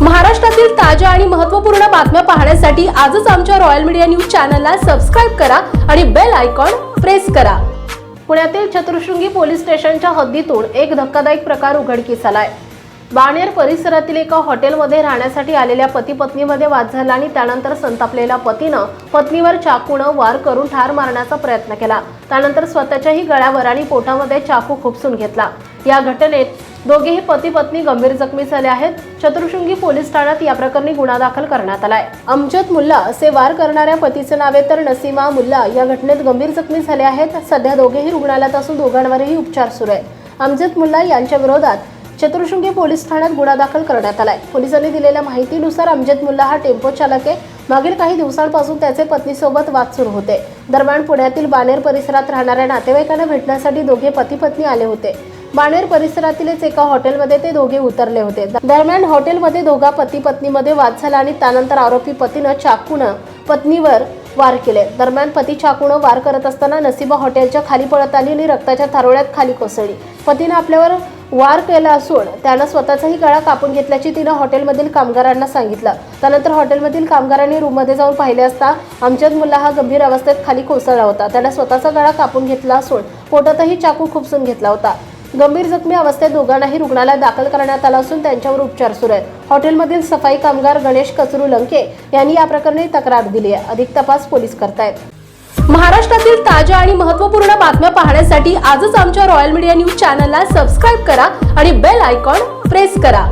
महाराष्ट्रातील ताज्या आणि महत्त्वपूर्ण बातम्या पाहण्यासाठी आजच आमच्या रॉयल मीडिया न्यूज चॅनलला सबस्क्राईब करा आणि बेल आयकॉन प्रेस करा. पुण्यातील चतुर्शृंगी पोलीस स्टेशनच्या हद्दीतून एक धक्कादायक प्रकार उघडकीस आलाय. बाणेर परिसरातील एका हॉटेलमध्ये राहण्यासाठी आलेल्या पती पत्नीमध्ये वाद झाला आणि त्यानंतर संतापलेल्या पतीनं पत्नीवर चाकूनं वार करून ठार मारण्याचा प्रयत्न केला. त्यानंतर स्वतःच्याही गळ्यावर आणि पोटामध्ये चाकू खुपसून घेतला. या घटनेत दोघेही पती पत्नी गंभीर जखमी झाले आहेत. चतुर्शृंगी पोलीस ठाण्यात या प्रकरणी गुन्हा दाखल करण्यात आलाय. अमजद मुल्ला असे वार करणाऱ्या पतीचे नावे तर नसीमा मुल्ला या घटनेत गंभीर जखमी झाले आहेत. सध्या दोघेही रुग्णालयात असून दोघांवरही उपचार सुरू आहेत. अमजद मुल्ला यांच्या विरोधात चतुर्शृंगी पोलीस ठाण्यात गुन्हा दाखल करण्यात आलाय. पोलिसांनी दिलेल्या माहितीनुसार अमजद मुल्ला हा टेम्पो चालक. आहे मागील काही दिवसांपासून त्याचे पत्नीसोबत वाद सुरू होते. दरम्यान पुण्यातील बानेर परिसरात राहणाऱ्या नातेवाईकांना भेटण्यासाठी दोघे पती पत्नी आले होते. बाणेर परिसरातीलच एका हॉटेलमध्ये ते दोघे उतरले होते. दरम्यान हॉटेलमध्ये दोघा पती पत्नीमध्ये वाद झाला आणि त्यानंतर आरोपी पतीनं चाकूनं पत्नीवर वार केले. दरम्यान पती चाकूनं वार करत असताना नसीबा हॉटेलच्या खाली पळत आली आणि रक्ताच्या थारोळ्यात खाली कोसळली. पतीनं आपल्यावर वार केला असून त्यानं स्वतःचाही गळा कापून घेतल्याची तिनं हॉटेलमधील कामगारांना सांगितलं. त्यानंतर हॉटेलमधील कामगारांनी रूममध्ये जाऊन पाहिले असता अमजद मुल्ला हा गंभीर अवस्थेत खाली कोसळला होता. त्यानं स्वतःचा गळा कापून घेतला असून पोटातही चाकू खुपसून घेतला होता. गंभीर जखमी अवस्थेत दोघांनाही रुग्णालयात दाखल करण्यात आलं असून त्यांच्यावर उपचार सुरू आहेत. हॉटेलमधील सफाई कामगार गणेश कचरू लंके यांनी या प्रकरणी तक्रार दिली आहे. अधिक तपास पोलीस करतायत. महाराष्ट्रातील ताज्या आणि महत्त्वपूर्ण बातम्या पाहण्यासाठी आजच आमच्या रॉयल मीडिया न्यूज चॅनलला सबस्क्राईब करा आणि बेल आयकॉन प्रेस करा.